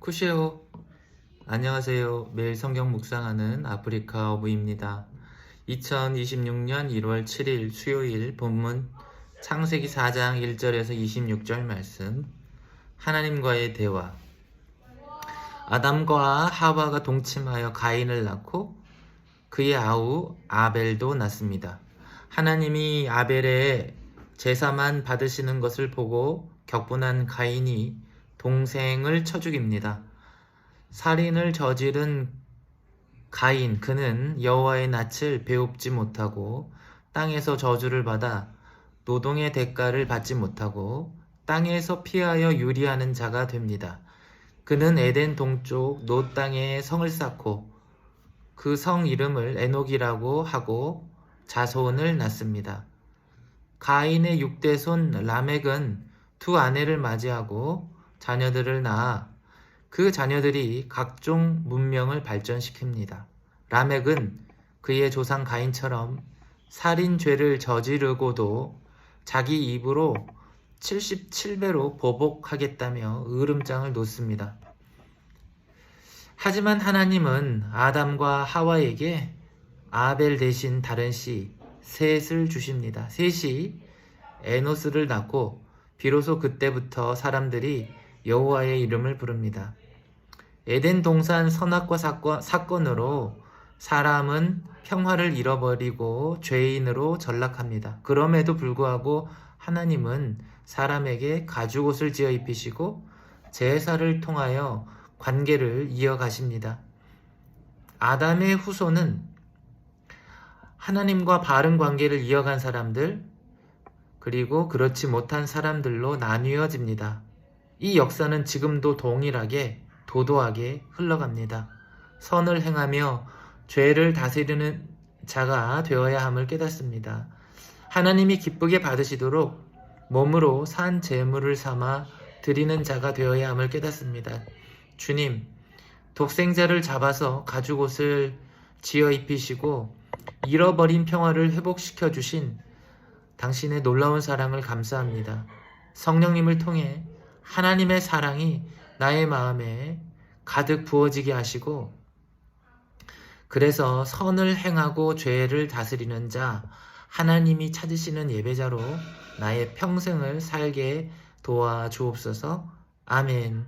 쿠시오. 안녕하세요. 매일 성경 묵상하는 아프리카 어부입니다. 2026년 1월 7일 수요일 본문 창세기 4장 1절에서 26절 말씀. 하나님과의 대화. 아담과 하와가 동침하여 가인을 낳고 그의 아우 아벨도 낳습니다. 하나님이 아벨의 제사만 받으시는 것을 보고 격분한 가인이 동생을 쳐 죽입니다. 살인을 저지른 가인 그는 여호와의 낯을 배웁지 못하고 땅에서 저주를 받아 노동의 대가를 받지 못하고 땅에서 피하여 유리하는 자가 됩니다. 그는 에덴 동쪽 노 땅에 성을 쌓고 그 성 이름을 에녹이라고 하고 자손을 낳습니다. 가인의 육대손 라멕은 두 아내를 맞이하고 자녀들을 낳아 그 자녀들이 각종 문명을 발전시킵니다. 라멕은 그의 조상 가인처럼 살인죄를 저지르고도 자기 입으로 77배로 보복하겠다며 으름장을 놓습니다. 하지만 하나님은 아담과 하와에게 아벨 대신 다른 씨 셋을 주십니다. 셋이 에노스를 낳고 비로소 그때부터 사람들이 여호와의 이름을 부릅니다. 에덴 동산 선악과 사건, 사건으로 사람은 평화를 잃어버리고 죄인으로 전락합니다. 그럼에도 불구하고 하나님은 사람에게 가죽옷을 지어 입히시고 제사를 통하여 관계를 이어가십니다. 아담의 후손은 하나님과 바른 관계를 이어간 사람들, 그리고 그렇지 못한 사람들로 나뉘어집니다. 이 역사는 지금도 동일하게 도도하게 흘러갑니다. 선을 행하며 죄를 다스리는 자가 되어야 함을 깨닫습니다. 하나님이 기쁘게 받으시도록 몸으로 산 제물을 삼아 드리는 자가 되어야 함을 깨닫습니다. 주님, 독생자를 잡아서 가죽 옷을 지어 입히시고 잃어버린 평화를 회복시켜 주신 당신의 놀라운 사랑을 감사합니다. 성령님을 통해 하나님의 사랑이 나의 마음에 가득 부어지게 하시고 그래서 선을 행하고 죄를 다스리는 자 하나님이 찾으시는 예배자로 나의 평생을 살게 도와 주옵소서. 아멘.